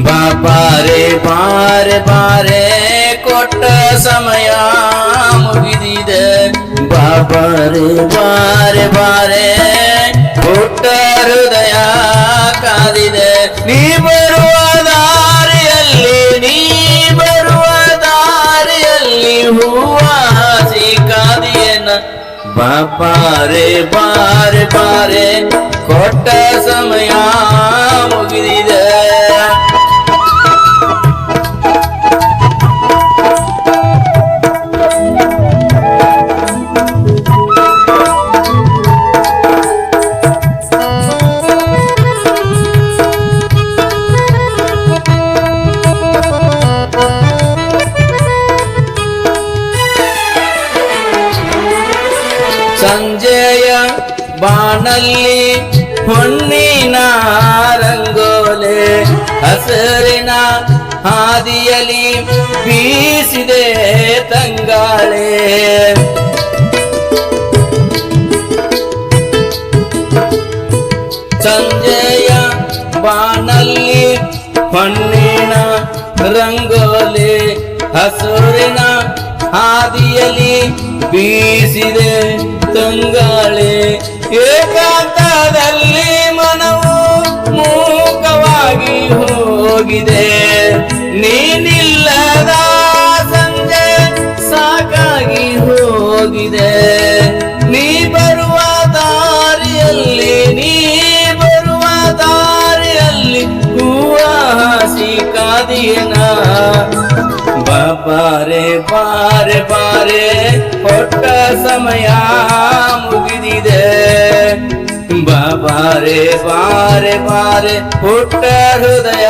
ಬಾರೆ ಬಾರೆ ಬಾರೆ, ಕೊಟ್ಟ ಸಮಯ ಮುಗಿದಿದೆ. ಬಾಬಾರೆ ಬಾರೆ ಬಾರೆ, ಕೊಟ್ಟ ಹೃದಯ ಕಾದಿದೆ. ನೀ ಬರುವ ದಾರಿಯಲ್ಲಿ, ನೀ ಬರುವ ದಾರಿಯಲ್ಲಿ ಹೂವ ಹಸಿ ಕಾದಿಯನ? ಬಾರೆ ಬಾರೆ ಬಾರೆ, ಕೊಟ್ಟ ಸಮಯ ಮುಗಿದಿದೆ. ಸಂಜೆಯ ಬಾಣಲ್ಲಿ ಹೊನ್ನಿನ ರಂಗೋಲೆ ಹಸರಿನ ಹಾದಿಯಲಿ ಬೀಸಿದೆ ತಂಗಾಳೆ. ಸಂಜೆಯ ಬಾಣಲ್ಲಿ ಹೊನ್ನಿನ ರಂಗೋಲೆ ಹಸುರಿನ ಹಾದಿಯಲಿ ಬೀಸಿದೆ ತಂಗಾಳೆ. ಏಕಾಂತದಲ್ಲಿ ಮನವು ಮೂಕವಾಗಿ ಹೋಗಿದೆ. ನೀನಿಲ್ಲದ ಸಂಜೆ ಸಾಕಾಗಿ ಹೋಗಿದೆ. ನೀ ಬರುವ ದಾರಿಯಲ್ಲಿ, ನೀ ಬರುವ ದಾರಿಯಲ್ಲಿ ಹೂವ ಹಸಿ ಕಾದಿಯನ ಬಾರೆ ಬಾರೆ ಬಾರೆ ಕೊಟ್ಟ ಸಮಯ ಮುಗಿದಿದೆ ಬಾರೆ ಬಾರೆ ಬಾರೆ ಪುಟ್ಟ ಹೃದಯ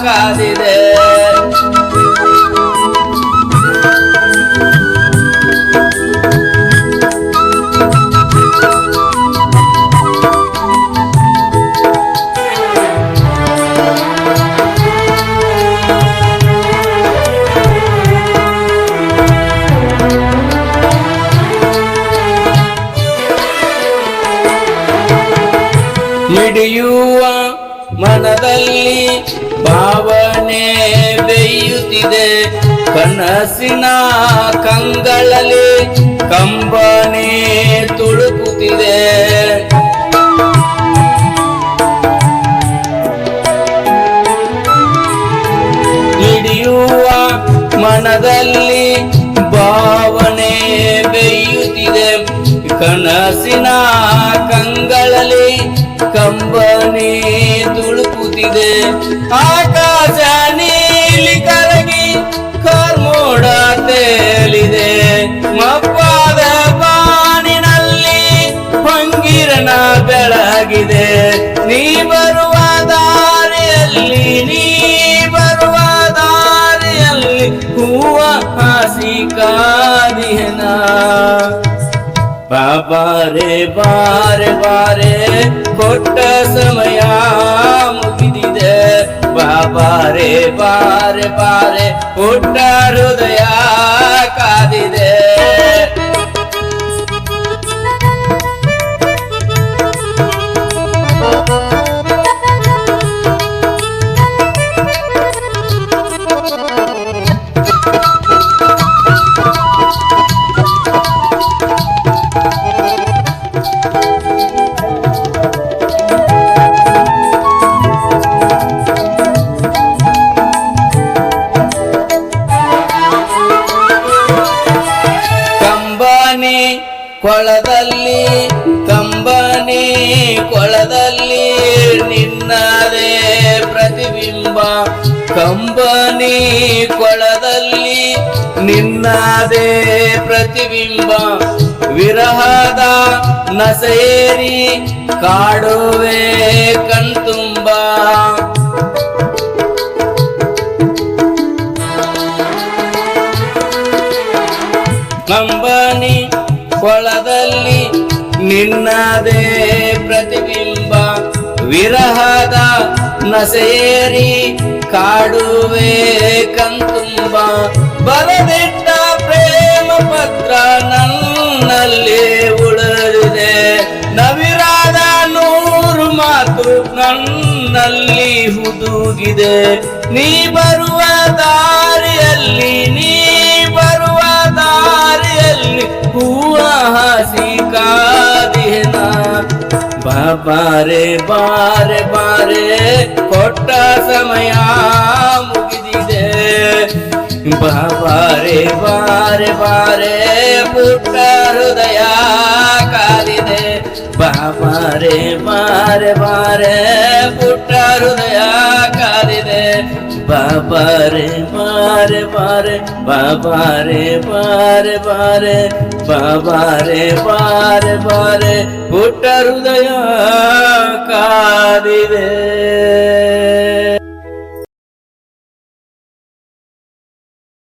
ಕಾದಿದೆ ಹಿಡಿಯುವ ಮನದಲ್ಲಿ ಭಾವನೆ ಬೇಯುತ್ತಿದೆ. ಕನಸಿನ ಕಂಗಳಲ್ಲಿ ಕಂಬನೆ ತುಳುಕುತ್ತಿದೆ. ಹಿಡಿಯುವ ಮನದಲ್ಲಿ ಭಾವನೆ ಬೇಯುತ್ತಿದೆ. ಕನಸಿನ ಕಂಗಳಲ್ಲಿ ಕಂಬನಿ ತುಳುಕುತ್ತಿದೆ. ಆಕಾಶ ನೀಲಿ ಕರಗಿ ಕರ್ಮೋಡ ತೇಲಿದೆ. ಮಪ್ಪಾದ ಬಾನಿನಲ್ಲಿ ಹೊಂಗಿರನ ಬೆಳಗಿದೆ. ನೀ ಬರುವ ದಾರಿಯಲ್ಲಿ, ನೀ ಬರುವ ದಾರಿಯಲ್ಲಿ ಹೂವ ಹಸಿ ಕಾದಿಯನ ಬಾರೆ ಬಾರೆ ಬಾರೆ ಕೊಟ್ಟ ಸಮಯ ಮುಗಿದಿದೆ ಬಾರೆ ಬಾರೆ ಬಾರೆ ಕೊಟ್ಟ ಕೊಳದಲ್ಲಿ ಕಂಬನಿ ಕೊಳದಲ್ಲಿ ನಿನ್ನದೇ ಪ್ರತಿಬಿಂಬ. ಕಂಬನಿ ಕೊಳದಲ್ಲಿ ನಿನ್ನದೇ ಪ್ರತಿಬಿಂಬ. ವಿರಹದ ನಸೇರಿ ಕಾಡುವೆ ಕಣ್ತುಂಬ. ಕೊಳದಲ್ಲಿ ನಿನ್ನದೇ ಪ್ರತಿಬಿಂಬ, ವಿರಹದ ನಸೇರಿ ಕಾಡುವೆ ಕಂತುಂಬ ಬರದಿಟ್ಟ ಪ್ರೇಮ ಪತ್ರ ನನ್ನಲ್ಲಿ ಉಳಿದಿದೆ ನವಿರಾದ ನೂರು ಮಾತು ನನ್ನಲ್ಲಿ ಹುದುಗಿದೆ. ನೀ ಬರುವ ದಾರಿಯಲ್ಲಿ, ನೀ ಬರುವ ದಾರಿಯಲ್ಲಿ ಹೂವ ಬಾಬಾರೆ ಬಾರೆ ಬಾರೆ ಕೊಟ್ಟ ಸಮಯ ಮುಗಿದಿದೆ ಬಾಬಾರೆ ಬಾರೆ ಬಾರೆ ಪುಟ್ಟ ಹೃದಯ ಕಾದಿದೆ ಬಾಬಾರೆ ಬಾರೆ ಬಾರೆ ಪುಟ್ಟ ಹೃದಯ ಕಾದಿದೆ ಬಾಬಾರೆ ಬಾರೆ ಬಾರೆ ಬಾಬಾರೆ ಬಾರೆ ಬಾರೆ ಬಾಬಾರೆ ಬಾರೆ ಬಾರೆ ಪುಟ್ಟ ಹೃದಯ ಕಾದಿದೆ